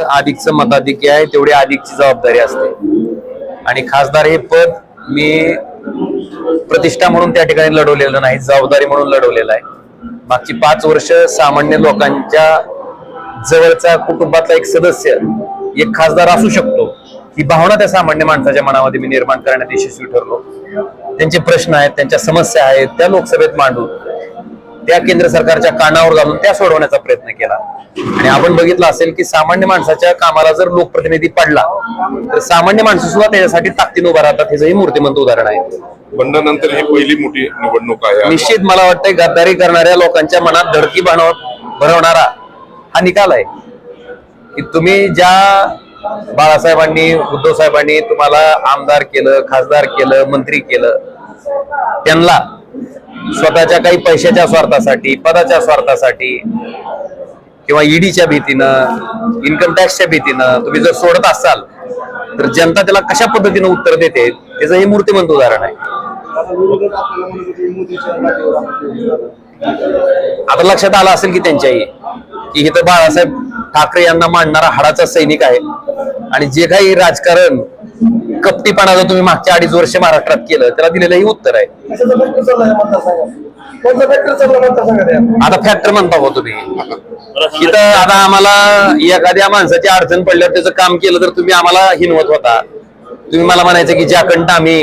अधिकचं मताधिक्य आहे तेवढी अधिकची जबाबदारी असते. आणि खासदार हे पद मी प्रतिष्ठा म्हणून त्या ठिकाणी लढवलेलं नाही जबाबदारी म्हणून लढवलेलं आहे. मागची पाच वर्ष सामान्य लोकांच्या जवळचा कुटुंबातला एक सदस्य एक खासदार असू शकतो. ही भावना त्या सामान्य माणसाच्या मनामध्ये मी निर्माण करण्यात यशस्वी ठरलो. त्यांचे प्रश्न आहेत त्यांच्या समस्या आहेत त्या लोकसभेत मांडून. त्या केंद्र सरकारच्या कानावर घालून त्या सोडवण्याचा प्रयत्न केला. आणि आपण बघितलं असेल की सामान्य माणसाच्या कामाला जर लोकप्रतिनिधी पडला तर सामान्य माणसं सुद्धा त्याच्यासाठी ताकदीनं उभा राहतात हे मूर्तिमंत उदाहरण आहे. बंडानंतर ही पहिली मोठी निवडणूक आहे. निश्चित मला वाटतं गद्दारी करणाऱ्या लोकांच्या मनात धडकी भरवणारा हा निकाल आहे. की तुम्ही ज्या बाळासाहेबांनी उद्धव साहेबांनी तुम्हाला आमदार केलं खासदार केलं मंत्री केलं त्यांना स्वतःच्या काही पैशाच्या स्वार्थासाठी पदाच्या स्वार्थासाठी किंवा ईडीच्या भीतीनं इन्कम टॅक्सच्या भीतीनं तुम्ही जर सोडत असाल तर जनता त्याला कशा पद्धतीनं उत्तर देते त्याचं हे मूर्तिमंत उदाहरण आहे. आता लक्षात आलं असेल की त्यांच्याही की इथं बाळासाहेब ठाकरे यांना मांडणारा हाडाचा सैनिक आहे. आणि जे काही राजकारण कपटीपणाचं तुम्ही मागच्या अडीच वर्ष महाराष्ट्रात केलं त्याला दिलेलं हे उत्तर आहे? आता फॅक्टर म्हणता हो तुम्ही. इथं आता आम्हाला एखाद्या माणसाची अडचण पडल्यावर त्याचं काम केलं तर तुम्ही आम्हाला हिनवत होता. तुम्ही मला म्हणायचं की ज्या कंट आम्ही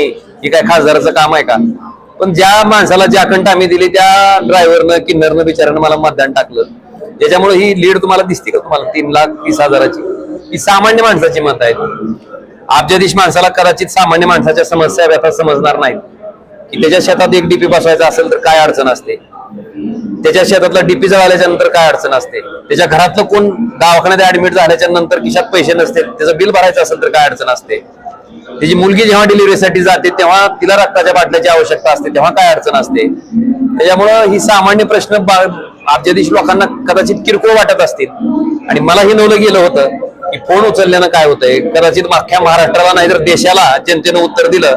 ही काय खासदाराचं काम आहे का? पण ज्या माणसाला ज्या कंट आम्ही दिली त्या ड्रायव्हरनं किन्नरनं बिचारानं मला मतदान टाकलं. त्याच्यामुळे ही लीड तुम्हाला दिसते का तुम्हाला? तीन लाख तीस हजाराची. ही सामान्य माणसाची मत आहेत. अब्जाधीश माणसाला कदाचित सामान्य माणसाच्या समस्या व्यथा समजणार नाहीत की त्याच्या शेतात एक डीपी बसवायचा असेल तर काय अडचण असते? त्याच्या शेतातला डीपी जळाल्याच्या नंतर काय अडचण असते? त्याच्या घरातलं कोण दवाखान्यात ऍडमिट झाल्याच्यानंतर खिशात पैसे नसते त्याचं बिल भरायचं असेल तर काय अडचण असते? त्याची मुलगी जेव्हा डिलिव्हरीसाठी जाते तेव्हा तिला रक्ताच्या बाटल्याची आवश्यकता असते तेव्हा काय अडचण असते? त्याच्यामुळं ही सामान्य प्रश्न बा- अब्जाधीश लोकांना कदाचित किरकोळ वाटत असतील. आणि मला हे नवलं गेलं होतं की फोन उचलल्यानं काय होतंय? कदाचित अख्ख्या महाराष्ट्राला नाही तर देशाला जनतेनं उत्तर दिलं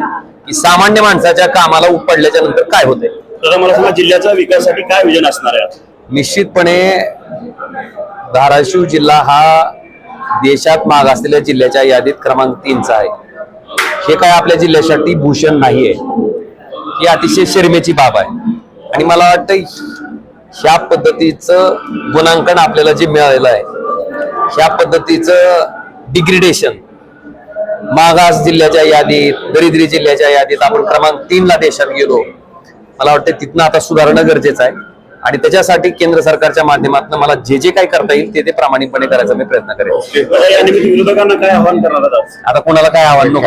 की सामान्य माणसाच्या कामाला पडल्याच्या नंतर काय होतंय? तर मला सांगा जिल्ह्याच्या विकासासाठी काय विजन असणार आहे? निश्चितपणे धाराशिव जिल्हा हा देशात माग असलेल्या जिल्ह्याच्या यादीत क्रमांक तीनचा आहे. हे काय आपल्या जिल्ह्यासाठी भूषण नाहीये. ही अतिशय शर्मेची बाब आहे. आणि मला वाटतं ह्या पद्धतीचं गुणांकन आपल्याला जे मिळालेलं आहे ह्या पद्धतीचं डिग्रिडेशन मागास जिल्ह्याच्या यादीत दरिद्री जिल्ह्याच्या यादीत आपण क्रमांक तीन ला देशात गेलो. मला वाटतं तिथनं आता सुधारणं गरजेचं आहे. आणि त्याच्यासाठी केंद्र सरकारच्या माध्यमातून मला जे जे काही करता येईल ते ते प्रामाणिकपणे करायचा मी प्रयत्न करेन. काय आता कोणाला काय आव्हान नको.